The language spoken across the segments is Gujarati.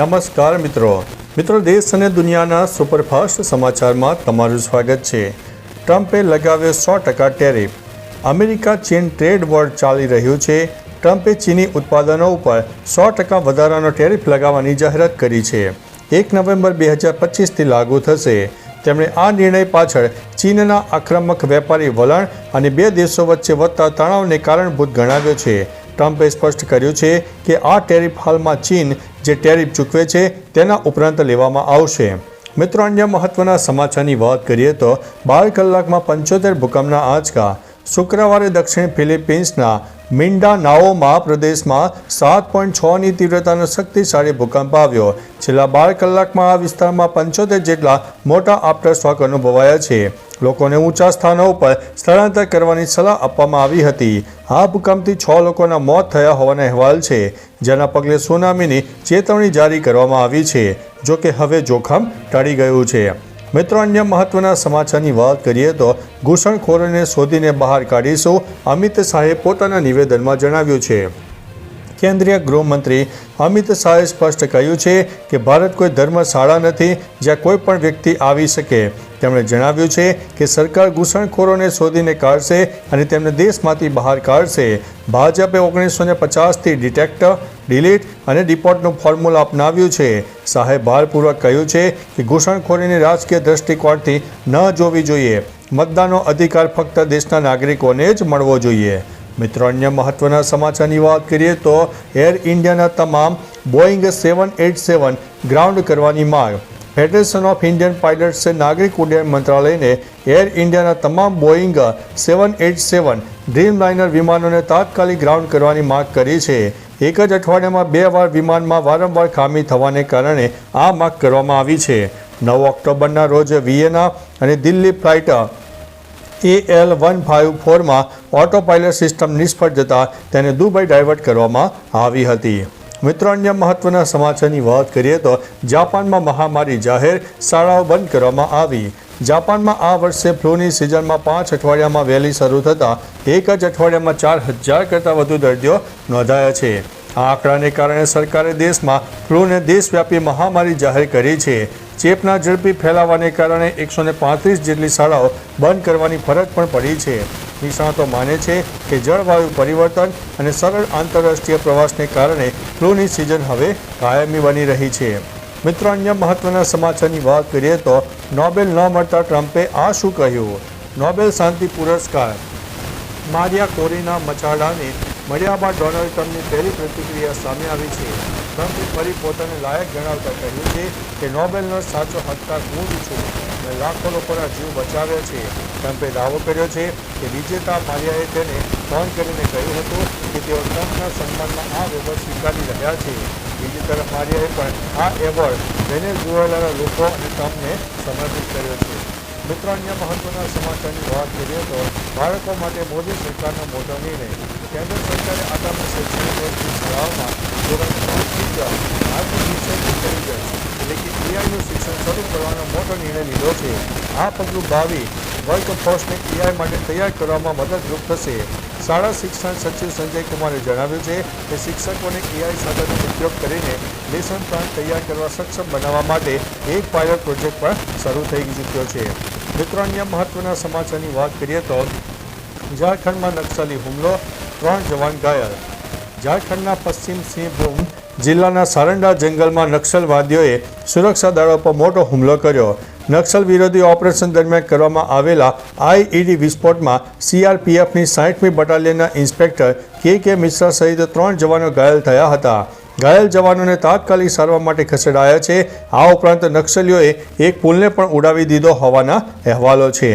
નમસ્કાર મિત્રો. મિત્રો, દેશ અને દુનિયાના સુપરફાસ્ટ સમાચારમાં તમારું સ્વાગત છે. ટ્રમ્પે લગાવ્યો સો ટકા ટેરિફ. અમેરિકા ચીન ટ્રેડ વોર ચાલી રહ્યું છે. ટ્રમ્પે ચીની ઉત્પાદનો ઉપર સો ટકા વધારાનો ટેરિફ લગાવવાની જાહેરાત કરી છે. એક નવેમ્બર બે હજાર પચીસથી લાગુ થશે. તેમણે આ નિર્ણય પાછળ ચીનના આક્રમક વેપારી વલણ અને બે દેશો વચ્ચે વધતા તણાવને કારણભૂત ગણાવ્યો છે. ટ્રમ્પે સ્પષ્ટ કર્યું છે કે આ ટેરિફ હાલમાં ચીન જે ટેરિફ ચૂકવે છે, તેના ઉપરાંત લેવામાં આવશે. મિત્રો, અન્ય મહત્વના સમાચારની વાત કરીએ તો બાર કલાકમાં પંચોતેર ભૂકંપના આંચકા. શુક્રવારે દક્ષિણ ફિલિપિન્સના મિન્ડાનાઓમાં પ્રદેશમાં સાત પોઈન્ટ છની તીવ્રતાનો શક્તિશાળી ભૂકંપ આવ્યો. છેલ્લા બાર કલાકમાં આ વિસ્તારમાં પંચોતેર જેટલા મોટા આફ્ટર શોક અનુભવાયા છે. લોકોને ઊંચા સ્થાનો ઉપર સ્થળાંતર કરવાની સલાહ આપવામાં આવી હતી. આ ભૂકંપથી છ લોકોના મોત થયા હોવાના અહેવાલ છે. જેના પગલે સુનામીની ચેતવણી જારી કરવામાં આવી છે. જો કે હવે જોખમ ટળી ગયું છે. મિત્રો, અન્ય મહત્વના સમાચારની વાત કરીએ તો ઘૂસણખોરોને શોધીને બહાર કાઢીશું. અમિત શાહે પોતાના નિવેદનમાં જણાવ્યું છે. કેન્દ્રીય ગૃહમંત્રી અમિત શાહે સ્પષ્ટ કહ્યું છે કે ભારત કોઈ ધર્મશાળા નથી જ્યાં કોઈ પણ વ્યક્તિ આવી શકે. તેમણે જણાવ્યું છે કે સરકાર ઘૂસણખોરોને શોધીને કાઢશે અને તેમને દેશમાંથી બહાર કાઢશે. ભાજપે ઓગણીસો ને પચાસથી ડિટેક્ટ, ડિલીટ અને ડિપોર્ટનું ફોર્મ્યુલા અપનાવ્યું છે. શાહે ભારપૂર્વક કહ્યું છે કે ઘૂસણખોરીની રાજકીય દ્રષ્ટિકોણથી ન જોવી જોઈએ. મતદાનનો અધિકાર ફક્ત દેશના નાગરિકોને જ મળવો જોઈએ. મિત્રો, અન્ય મહત્વના સમાચારની વાત કરીએ તો એર ઇન્ડિયાના તમામ Boeing seven eight seven ground કરવાની માંગ. ફેડરેશન ઓફ ઇન્ડિયન પાયલટ્સે નાગરિક ઉડ્ડયન મંત્રાલયને એર ઇન્ડિયાના તમામ બોઈંગ સેવન એટ સેવન ડ્રીમલાઇનર વિમાનોને તાત્કાલિક ગ્રાઉન્ડ કરવાની માંગ કરી છે. એક જ અઠવાડિયામાં બે વાર વિમાનમાં વારંવાર ખામી થવાને કારણે આ માંગ કરવામાં આવી છે. નવ ઓક્ટોબરના રોજ વિયેના અને Delhi flight A L one five ફોરમાં autopilot system નિષ્ફળ જતાં તેને દુબઈ ડાયવર્ટ કરવામાં આવી હતી. મિત્રો, અન્ય મહત્વના સમાચારની વાત કરીએ તો જાપાનમાં મહામારી જાહેર શાળાઓ બંધ કરવામાં આવી. જાપાનમાં આ વર્ષે ફ્લૂની સિઝનમાં પાંચ અઠવાડિયામાં વહેલી શરૂ થતાં એક જ અઠવાડિયામાં ચાર હજાર કરતાં વધુ દર્દીઓ નોંધાયા છે. આ આંકડાને કારણે સરકારે દેશમાં ફ્લૂને દેશવ્યાપી મહામારી જાહેર કરી છે. ચેપના ઝડપી ફેલાવાને કારણે એકસો પાંત્રીસ જેટલી શાળાઓ બંધ કરવાની ફરજ પણ પડી છે. નિષ્ણાતો માને છે કે જળવાયુ પરિવર્તન અને સરળ આંતરરાષ્ટ્રીય પ્રવાસને કારણે ફ્લૂની સિઝન હવે કાયમી બની રહી છે. મિત્રો અન્ય મહત્વના સમાચારની વાત કરીએ તો નોબેલ ન મળતા ટ્રમ્પે આ શું કહ્યું? નોબેલ શાંતિ પુરસ્કાર. મારિયા કોરીના મચાડાને મળ્યા બાદ ડોનાલ્ડ ટ્રમ્પની પહેલી પ્રતિક્રિયા સામે આવી છે. ટ્રમ્પે ફરી પોતાને લાયક ગણાવતા કહ્યું છે કે નોબેલનો સાચો હકદાર હું જ છું અને લાખો લોકોના જીવ બચાવ્યા છે. ટ્રમ્પે દાવો કર્યો છે કે વિજેતા મારિયાએ તેને ફોન કરીને કહ્યું હતું કે તેઓ ટ્રમ્પના સન્માનમાં આ એવોર્ડ સ્વીકારી રહ્યા છે. બીજી તરફ મારિયાએ પણ આ એવોર્ડ વેનેઝુએલાના લોકો અને ટ્રમ્પને સમર્પિત કર્યો છે. મિત્રો, અન્ય મહત્વના સમાચારની વાત કરીએ તો બાળકો માટે મોદી સરકારનો મોટો નિર્ણય. કેન્દ્ર સરકારે આગામી શૈક્ષણિક વર્ષની શાળાઓમાં ધોરણ ત્રણથી જ આર્ટિફિશિયલ ઇન્ટેલિજન્સ એટલે કે એઆઈનું શિક્ષણ શરૂ કરવાનો મોટો નિર્ણય લીધો છે. આ પગલું ભાવિ વર્કફોર્સને એઆઈ માટે તૈયાર કરવામાં મદદરૂપ થશે. શાળા શિક્ષણ સચિવ સંજય કુમારે જણાવ્યું છે કે શિક્ષકોને એઆઈ સાધનનો ઉપયોગ કરીને લેસન પ્લાન તૈયાર કરવા સક્ષમ બનાવવા માટે એક પાયલોટ પ્રોજેક્ટ પણ શરૂ થઈ ચૂક્યો છે. મિત્રો અન્ય મહત્વના સમાચારની વાત કરીએ તો ઝારખંડમાં નક્સલી હુમલો, ત્રણ જવાન ઘાયલ. ઝારખંડના પશ્ચિમ સિંહભૂમ જિલ્લાના સારંડા જંગલમાં નક્સલવાદીઓએ સુરક્ષા દળો પર મોટો હુમલો કર્યો. નક્સલ વિરોધી ઓપરેશન દરમિયાન કરવામાં આવેલા આઈઈડી વિસ્ફોટમાં સીઆરપીએફની સાઠમી બટાલિયનના ઇન્સ્પેક્ટર કે કે મિશ્રા સહિત ત્રણ જવાનો ઘાયલ થયા હતા. ઘાયલ જવાનોને તાત્કાલિક સારવાર માટે ખસેડાયા છે. આ ઉપરાંત નક્સલીઓએ એક પુલને પણ ઉડાવી દીધો હોવાના અહેવાલો છે.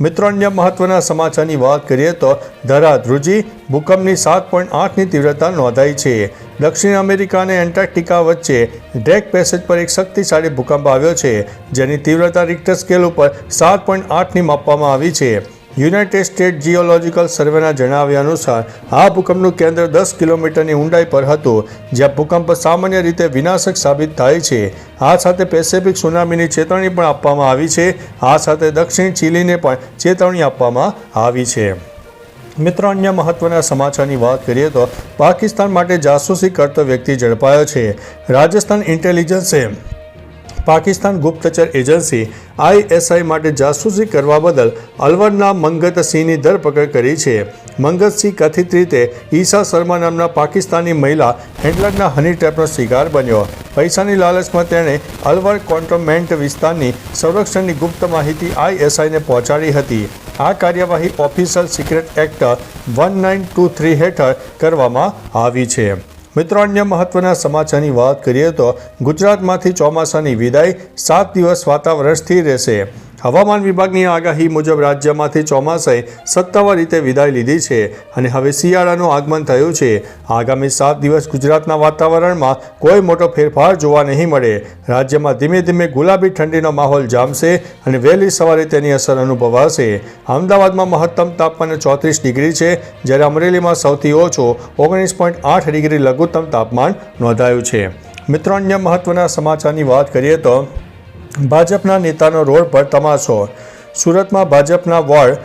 મિત્રો, અન્ય મહત્વના સમાચારની વાત કરીએ તો ધરા ધ્રુજી ભૂકંપની સાત પોઈન્ટ આઠની તીવ્રતા નોંધાઈ છે. દક્ષિણ અમેરિકા અને એન્ટાર્કટિકા વચ્ચે ડ્રેક પેસેજ પર એક શક્તિશાળી ભૂકંપ આવ્યો છે, જેની તીવ્રતા રિક્ટર સ્કેલ ઉપર સાત પોઈન્ટ આઠની માપવામાં આવી છે. યુનાઇટેડ સ્ટેટ જીઓલોજીકલ સર્વેના જણાવ્યા અનુસાર, આ ભૂકંપનું કેન્દ્ર દસ કિલોમીટરની ઊંડાઈ પર હતું, જ્યાં ભૂકંપ સામાન્ય રીતે વિનાશક સાબિત થાય છે. આ સાથે પેસેફિક સુનામીની ચેતવણી પણ આપવામાં આવી છે. આ સાથે દક્ષિણ ચીલીને પણ ચેતવણી આપવામાં આવી છે. મિત્રો, અન્ય મહત્વના સમાચારની વાત કરીએ તો, પાકિસ્તાન માટે જાસૂસી કરતો વ્યક્તિ ઝડપાયો છે. રાજસ્થાન ઇન્ટેલિજન્સે પાકિસ્તાન ગુપ્તચર એજન્સી આઈએસઆઈ માટે જાસૂસી કરવા બદલ અલવરના મંગતસિંહની ધરપકડ કરી છે. મંગતસિંહ કથિત રીતે ઈશા શર્મા નામના પાકિસ્તાની મહિલા હેન્ડલરના હની ટ્રેપનો શિકાર બન્યો. પૈસાની લાલચમાં તેણે અલવર કોન્ટોમેન્ટ વિસ્તારની સંરક્ષણની ગુપ્ત માહિતી આઈએસઆઈને પહોંચાડી હતી. આ કાર્યવાહી official secret act one nine two three હેઠળ કરવામાં આવી છે. મિત્રો, અન્ય મહત્વના સમાચારની વાત કરીએ તો ગુજરાતમાંથી ચોમાસાની વિદાય સાત દિવસ વાતાવરણ સ્થિર રહેશે. હવામાન વિભાગની આગાહી મુજબ રાજ્યમાંથી ચોમાસાએ સત્તાવાર રીતે વિદાય લીધી છે અને હવે શિયાળાનું આગમન થયું છે. આગામી સાત દિવસ ગુજરાતના વાતાવરણમાં કોઈ મોટો ફેરફાર જોવા નહીં મળે. રાજ્યમાં ધીમે ધીમે ગુલાબી ઠંડીનો માહોલ જામશે અને વહેલી સવારે તેની અસર અનુભવાશે. અમદાવાદમાં મહત્તમ તાપમાન ચોત્રીસ ડિગ્રી છે. જ્યારે અમરેલીમાં સૌથી ઓછો ઓગણીસ પોઈન્ટ આઠ ડિગ્રી લઘુત્તમ તાપમાન નોંધાયું છે. મિત્રો, અન્ય મહત્વના સમાચારની વાત કરીએ તો ભાજપના નેતાનો રોડ પર તમાશો. સુરતમાં ભાજપના વોર્ડ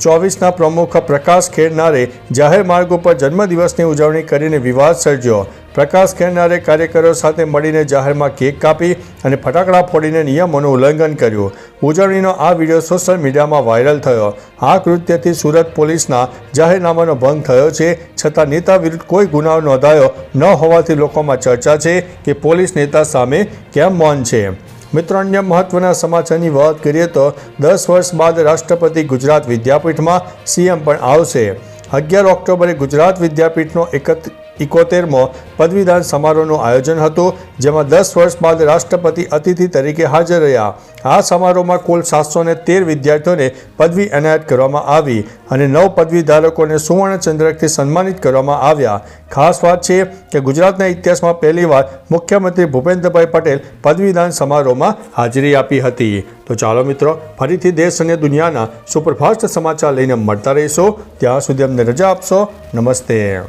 ચોવીસના પ્રમુખ પ્રકાશ ખેરનારે જાહેર માર્ગ ઉપર જન્મદિવસની ઉજવણી કરીને વિવાદ સર્જ્યો. પ્રકાશ ખેરનારે કાર્યકરો સાથે મળીને જાહેરમાં કેક કાપી અને ફટાકડા ફોડીને નિયમોનું ઉલ્લંઘન કર્યું. ઉજવણીનો આ વીડિયો સોશિયલ મીડિયામાં વાયરલ થયો. આ કૃત્યથી સુરત પોલીસના જાહેરનામાનો ભંગ થયો છે, છતાં નેતા વિરુદ્ધ કોઈ ગુનાઓ નોંધાયો ન હોવાથી લોકોમાં ચર્ચા છે કે પોલીસ નેતા સામે કેમ મૌન છે. મિત્રો, અન્ય મહત્વના સમાચારની વાત કરીએ તો દસ વર્ષ બાદ રાષ્ટ્રપતિ ગુજરાત વિદ્યાપીઠમાં સીએમ પણ આવશે. અગિયાર ઓક્ટોબરે ગુજરાત વિદ્યાપીઠનો એકત ઇકોતેરમો પદવીદાન સમારોહનું આયોજન હતું, જેમાં દસ વર્ષ બાદ રાષ્ટ્રપતિ અતિથિ તરીકે હાજર રહ્યા. આ સમારોહમાં કુલ સાતસો તેર વિદ્યાર્થીઓને પદવી એનાયત કરવામાં આવી અને નવ પદવીધારકોને સુવર્ણચંદ્રકથી સન્માનિત કરવામાં આવ્યા. ખાસ વાત છે કે ગુજરાતના ઇતિહાસમાં પહેલીવાર મુખ્યમંત્રી ભૂપેન્દ્રભાઈ પટેલ પદવીદાન સમારોહમાં હાજરી આપી હતી. તો ચાલો મિત્રો, ફરીથી દેશ અને દુનિયાના સુપરફાસ્ટ સમાચાર લઈને મળતા રહીશો. ત્યાં સુધી અમને રજા આપશો. નમસ્તે.